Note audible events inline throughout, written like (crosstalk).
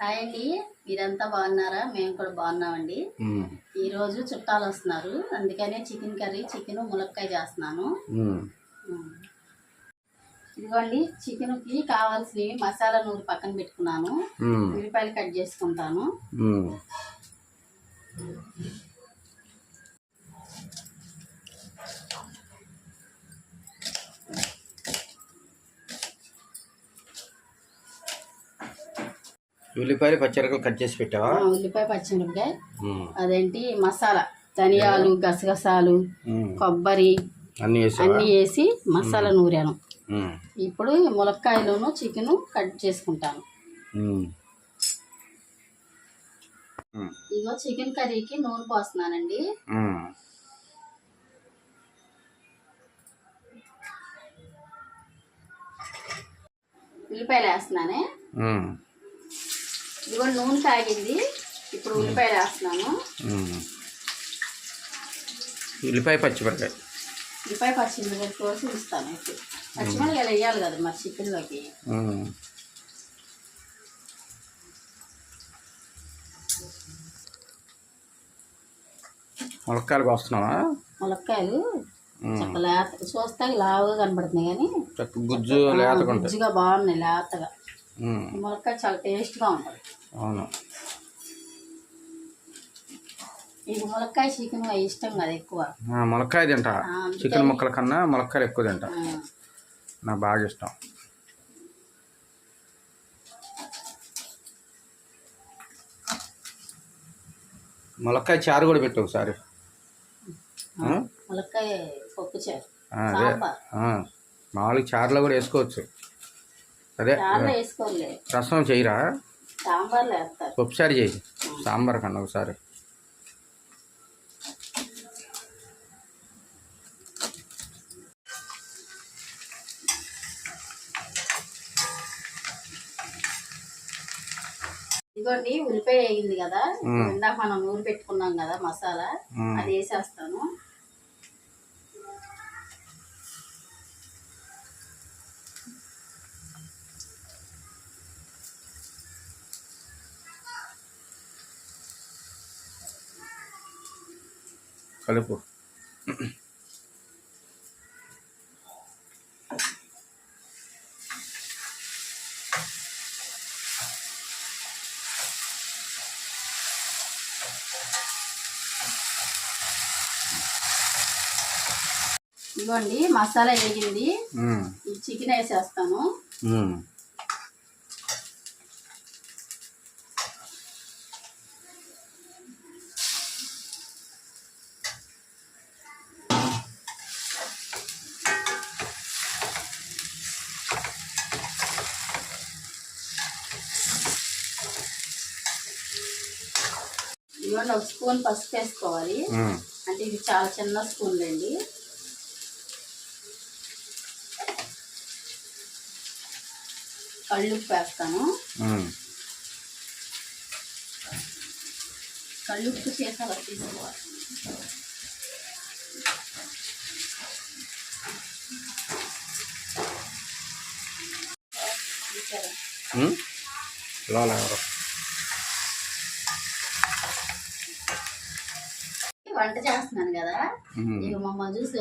Hi అండి. మీరంతా బాగున్నారా? మేము కూడా బాగున్నామండి. ఈరోజు చుట్టాలు వస్తున్నారు. అందుకనే చికెన్ కర్రీ చికెన్ ములక్కాయ చేస్తున్నాను. ఇదిగోండి చికెన్కి కావాల్సినవి మసాలా నూరు పక్కన పెట్టుకున్నాను. ఉల్లిపాయలు కట్ చేసుకుంటాను. ఉల్లిపాయలు పచ్చిరకలు కట్ చేసి పెట్టావా? ఉల్లిపాయ పచ్చిమిరపకాయ. అదేంటి? మసాలా. ధనియాలు గసగసాలు. కొబ్బరి అన్నీ వేసావా? అన్నీ వేసి మసాలా నూరాను. ఇప్పుడు ములక్కాయలను చికెన్ కట్ చేసుకుంటాను. ఇగో చికెన్ కర్రీకి నూనె పోస్తున్నానండి. ఉల్లిపాయలు వేస్తున్నానే. ఇదిగో నూనె కాగింది ఇప్పుడు ఉల్లిపాయలు వేస్తున్నాను. ఉల్లిపాయ పచ్చిమిరకాయ ఉల్లిపాయ పచ్చిమిరపకాయ కోసి ఇస్తాను ఇప్పుడు వేయాలి కదా మరి చికెన్లోకి. ములక్కాయలు కోస్తున్నావా? ములక్కాయలు. చక్క లేత చూస్తాకి లావుగా కనబడుతున్నాయి కానీ చక్క గుజ్జు లేతకుంటాయి గుజ్జుగా బాగున్నాయి లేతగా. ములక్కాయ చాలా టేస్ట్గా ఉంటుంది. అవును. ములక్కాయ చికెన్ ఇష్టం కదా ఎక్కువ. ములక్కాయ తింటా. చికెన్ ముక్కల కన్నా ములక్కాయలు ఎక్కువ తింటా. నాకు బాగా ఇష్టం. ములక్కాయ చారు కూడా పెట్టు ఒకసారి? ములక్కాయ పప్పు చారు. అదే. మామూలుగా చారులో కూడా వేసుకోవచ్చు. అదే రసం చేయరా? ఒకసారి చేయి. సాంబార్ కన్నా ఒకసారి. ఇదిగోండి ఉల్లిపాయ వేగింది కదా. ఇందాక మనం నూరు పెట్టుకున్నాం కదా మసాలా. అది వేసేస్తాను. కలుపు. ఇదిగోండి మసాలా వేగింది. ఈ చికెన్ వేసేస్తాను. ఇదిగోండి ఒక స్పూన్ పసుపు వేసుకోవాలి. అంటే ఇది చాలా చిన్న స్పూన్లు అండి కళ్ళుప్పు వేస్తాను. కళ్ళుప్పు చేసాల తీసుకోవాలి? లోలా ఎవరు వంట చేస్తున్నాను కదా. ఇక మమ్మల్ని చూసి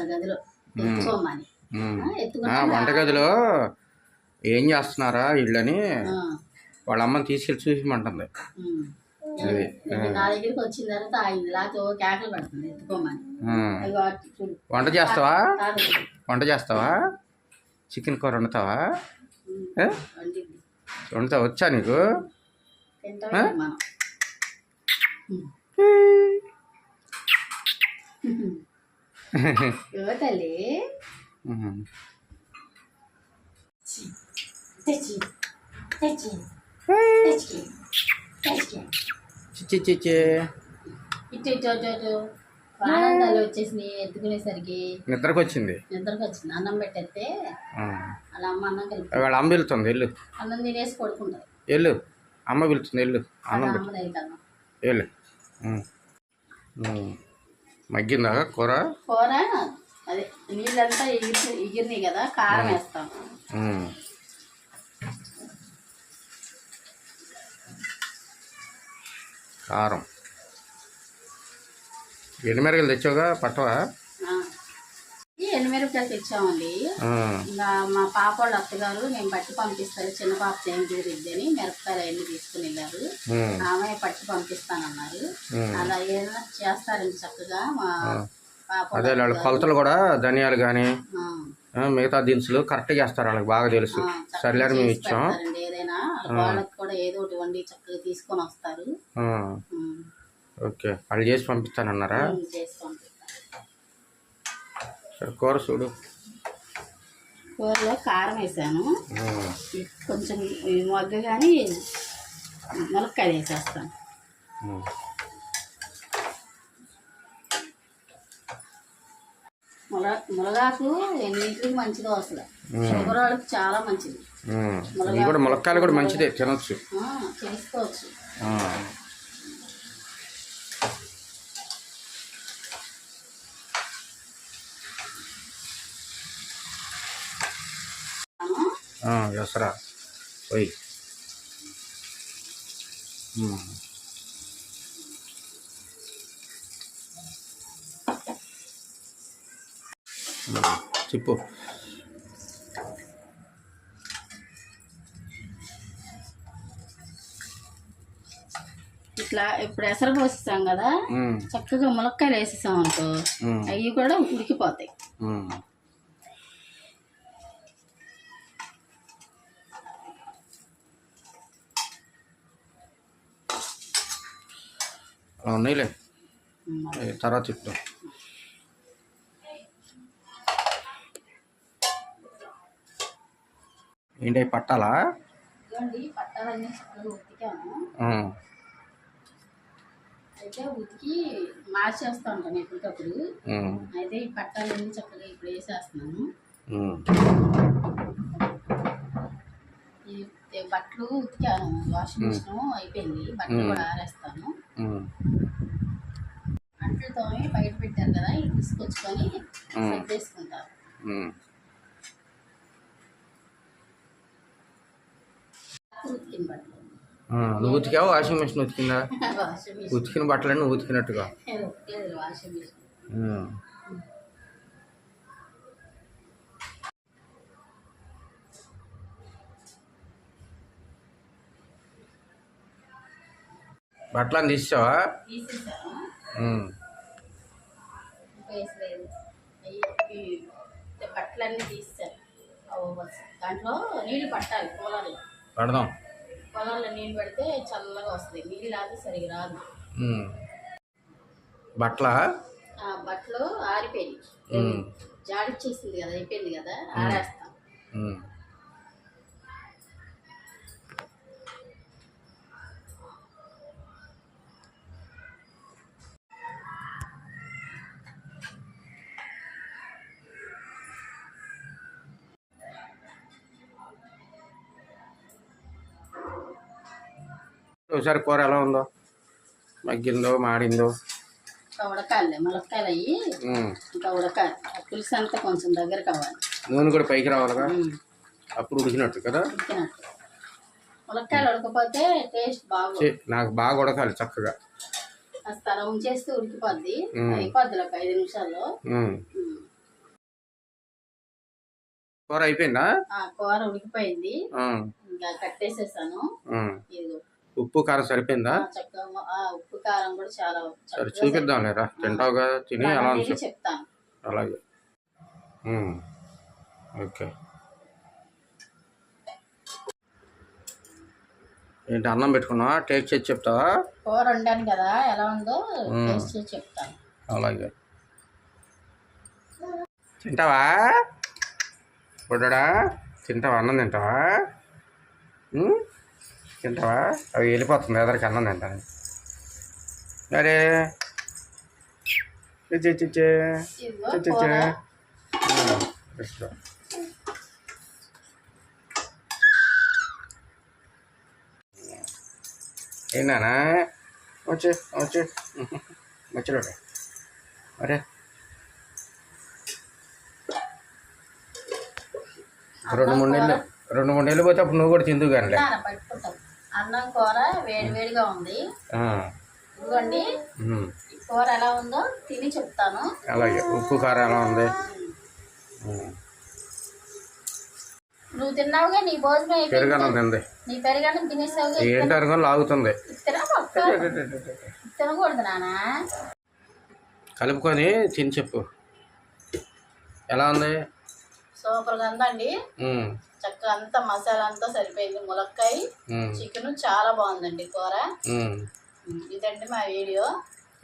ఆ గదిలో? ఎత్తుకోమని. వంటగదిలో ఏం చేస్తున్నారా వీళ్ళని? వాళ్ళ అమ్మని తీసుకెళ్ళి చూసిమంటుంది నా దగ్గరికి వచ్చిన తర్వాత ఆగింది. లేకపోతే కేకలు పెడుతుంది ఎత్తుకోమని. వంట చేస్తావా? వంట చేస్తావా? చికెన్ కూర వండుతావా? ఏ? వండిద్ది వండుతా వచ్చా నీకు? అటు ఆనందాలు వచ్చేసినాయి ఎత్తుకునేసరికి. నిద్రకు వచ్చింది నిద్రకు వచ్చింది అన్నం పెట్టేస్తే. అలా అమ్మ అన్నం కలిపి వాళ్ళ అమ్మ పిలుతుంది వెళ్ళు. అన్నం తినేసి పడుకుంటారు వెళ్ళు. అమ్మ పిలుస్తుంది వెళ్ళు. అన్నం వెళ్ళు. మగ్గిందా? కూర? కూర అదే నీళ్ళంతా ఎగిరి ఎగిరినాయి కదా కారం వేస్తాం. కారం. ఎండుమిరగలు తెచ్చావుగా? పట్టవా? ఎండుమిరపకాయలు తెచ్చామండి. ఇంకా మా పాప వాళ్ళ అత్తగారు నేను పట్టి పంపిస్తారు చిన్న పాప ఏం కుదిరిద్దని మిరపకాయలు అవన్నీ తీసుకుని వెళ్ళారు. ఆమె పట్టి పంపిస్తానన్నారు. అలా ఏదైనా చేస్తారండి చక్కగా మా అదే వాళ్ళ కొలతలు కూడా ధనియాలు కానీ మిగతా దినుసులు కరెక్ట్గా చేస్తారు వాళ్ళకి బాగా తెలుసు. సర్లేని మేము ఇచ్చాం. ఏదైనా. వాళ్ళకి కూడా ఏదో ఒకటి వండి చక్కగా తీసుకొని వస్తారు. ఓకే. వాళ్ళు చేసి పంపిస్తానన్నారా? చేసి సరే కూర చూడు. కూరలో కారం వేసాను. కొంచెం మొగ్గ కానీ ములక్కాయలు వేసేస్తాను. ముల మునగాకు ఎన్నింటికి మంచిదో అసలు. షుగర్ వాళ్ళకి చాలా మంచిది. కూడా ములక్కాయలు కూడా మంచిదే తినొచ్చు. ఆ, చేసుకోవచ్చు ఎసరా పోయి చెప్పు ఇట్లా ఇప్పుడు ఎసరు పోసేసాం కదా చక్కగా ములక్కాయలు వేసేసాం అనుకో అవి కూడా ఉడికిపోతాయి. ఉన్నాయిలే తర్వాత చెప్తాం. ఏంటి అవి పట్టాలా? అయితే ఉతికి మార్చేస్తూ ఉంటాను ఎప్పటికప్పుడు. అయితే ఈ పట్టాలన్నీ చక్కగా ఇప్పుడు వేసేస్తున్నాను. బట్టలు ఉతికాను. వాషింగ్ మిషన్ అయిపోయింది. బట్టలు కూడా ఆరేస్తాను. అంట్లతో బయట పెట్టారు కదా ఇవి తీసుకొచ్చుకొని మ్మ్. సెట్ చేసుకుంటారు ఉమ్. ఉతికిన బట్టలు. ఆ, నువ్వు ఉతికావు? Washing machine ఉతికిందా? (laughs) ఉతికిన బట్టలన్నీ ఉతికినట్టుగా? ఉతికలేదు వాషింగ్ మిషన్. బట్టలను తీసావా బట్టలన్నీ బస్. దాంట్లో నీళ్ళు పట్టాలి పొలాల్లో. పడదాం. పొలాల్లో నీళ్ళు పెడితే చల్లగా వస్తుంది. నీళ్ళు రాదు సరిగా రాదు. బట్టల? ఆ బట్టలు ఆరిపోయినాయి. ఉమ్, జాడిచ్చేసింది కదా అయిపోయింది కదా ఆరేస్తాం. ఒకసారి కూర ఎలా ఉందో? మగ్గిందో మాడిందో? ఇంకా ఉడకాలి ములక్కాయలు అయ్యి ఉమ్. ఇంకా ఉడకాలి. ఆ పులుసు అంతా కొంచెం దగ్గర కావాలి. నూనె కూడా పైకి రావాలిగా? ఉమ్, అప్పుడు ఉడికినట్టు కదా? ఉడికినట్టు. ములక్కాయలు ఉడకపోతే టేస్ట్ బాగోదు. నాకు బాగా ఉడకాలి చక్కగా. కాస్త అలా ఉంచేస్తే ఉడికిపోద్ది. అయిపోద్ది ఒక ఐదు నిమిషాల్లో. కూర అయిపోయిందా? కూర ఉడికిపోయింది. ఇంకా కట్టేసేసాను. ఉప్పు కారం సరిపోయిందా? ఉప్పు కారం కూడా చాలా సరే చూపిద్దాం లేరా సరిపోయింది. అలా తిని చెప్తాను. అలాగే. ఓకే. ఏంటి అన్నం పెట్టుకున్నావా? టేస్ట్ చేసి చెప్తావా? కూర వండాను కదా ఎలా ఉందో. టేస్ట్ చేసి చెప్తాను. అలాగే. తింటావా? బుడ్డడా తింటావా? అన్నం తింటావా? తింటావా? అవి వెళ్ళిపోతుంది ఎదరికి అన్నం తింటాను అరే చిచ్చే చిచ్చే చిచ్చే ఏంటన్నా వచ్చే వచ్చే. అరే రెండు మూడు నెలలు రెండు మూడు నెలలు పోతే అప్పుడు నువ్వు కూడా తిందువు కానీ అన్నం కూర వేడి వేడిగా ఉంది. ఇదిగోండి. ఈ కూర ఎలా ఉందో తిని చెప్తాను. అలాగే. ఉప్పు కారం ఎలా ఉంది. నువ్వు తిన్నావుగా నీ భోజనం. పెరుగన్నం తింది. నీ పెరుగన్నం తినేసావుగా ఏంటి అనుకుని లాగుతుంది. తినకూడదు నానా. కలుపుకొని తిని చెప్పు. ఎలా ఉంది? ఉందండి. ఉమ్. చక్కగా అంతా మసాలా అంతా సరిపోయింది. ములక్కాయ. చికెన్ చాలా బాగుందండి కూర. ఇదండి మా వీడియో.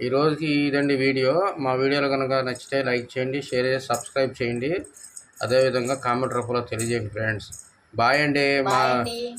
ఈ రోజుకి ఇదండి వీడియో. మా వీడియోలు కనుక నచ్చితే లైక్ చేయండి షేర్ చేసి సబ్స్క్రైబ్ చేయండి. అదేవిధంగా కామెంట్ రూపంలో తెలియజేయండి ఫ్రెండ్స్. బాయ్ అండి మా అండి.